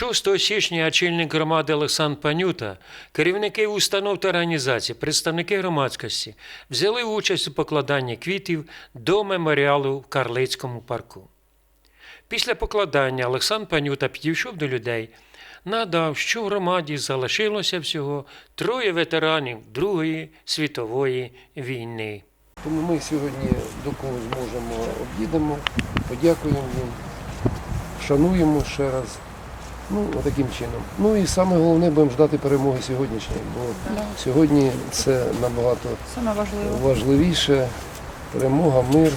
6 січня очільник громади Олександр Панюта, керівники установ та організацій, представники громадськості взяли участь у покладанні квітів до меморіалу в Карлицькому парку. Після покладання Олександр Панюта підійшов до людей, надав, що в громаді залишилося всього троє ветеранів Другої світової війни. Тому ми сьогодні до когось зможемо об'їдемо, подякуємо їм, шануємо ще раз. Ну, таким чином. Ну і саме головне будемо ждати перемоги сьогоднішньої, бо сьогодні це набагато важливіше. Перемога, мир.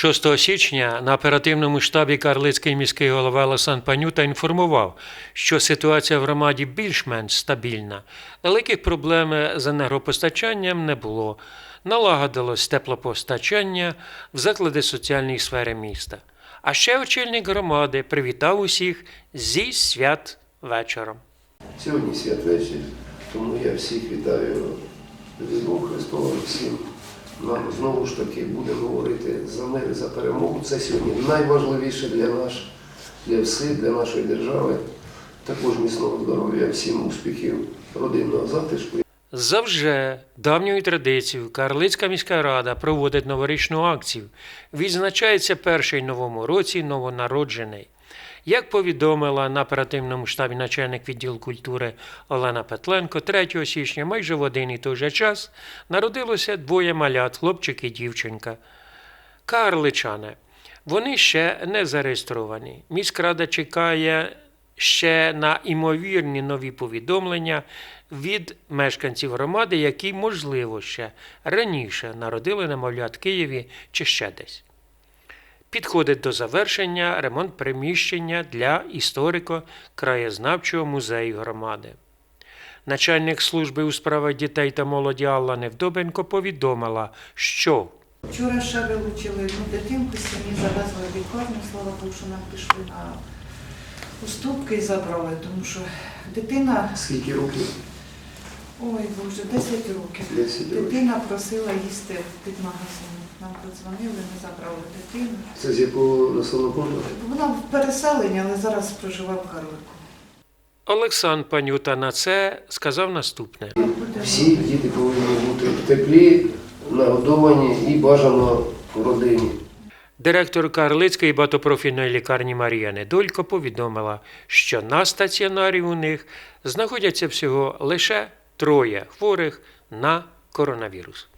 6 січня на оперативному штабі Карлицький міський голова Олександр Панюта інформував, що ситуація в громаді більш-менш стабільна. Великих проблем з енергопостачанням не було. Налагодилось теплопостачання в заклади соціальної сфери міста. А ще очільник громади привітав усіх зі свят вечором. Сьогодні святвечір, тому я всіх вітаю з Різдвом Христовим всім. Нам знову ж таки будемо говорити за мир і за перемогу. Це сьогодні найважливіше для нас, для всіх, для нашої держави. Також міцного здоров'я, всім успіхів, родинного затишку. За вже давньою традицією Карлицька міська рада проводить новорічну акцію. Відзначається перший новому році новонароджений. Як повідомила на оперативному штабі начальник відділу культури Олена Петленко, 3 січня майже в один і той же час народилося двоє малят, хлопчик і дівчинка. Карличани. Вони ще не зареєстровані. Міськрада чекає ще на імовірні нові повідомлення від мешканців громади, які, можливо, ще раніше народили немовлят в Києві чи ще десь. Підходить до завершення ремонт приміщення для історико-краєзнавчого музею громади. Начальник служби у справах дітей та молоді Алла Невдобенко повідомила, що Вчора ще вилучили одну дитинку, самі завезли в лікарню, слава Богу, що нам пішли на уступки і забрали, тому що дитина, Скільки років? ой Боже, 10 років. 10 років. Дитина просила їсти під магазином. Нам подзвонили, ми забрали дитину. Це з якого населеного пункту? Вона в переселенні, але зараз проживає в Карлику. Олександр Панюта на це сказав наступне. Всі діти повинні бути в теплі, нагодовані і бажано в родині. Директор Карлицької багатопрофільної лікарні Марія Недолько повідомила, що на стаціонарі у них знаходяться всього лише троє хворих на коронавірус.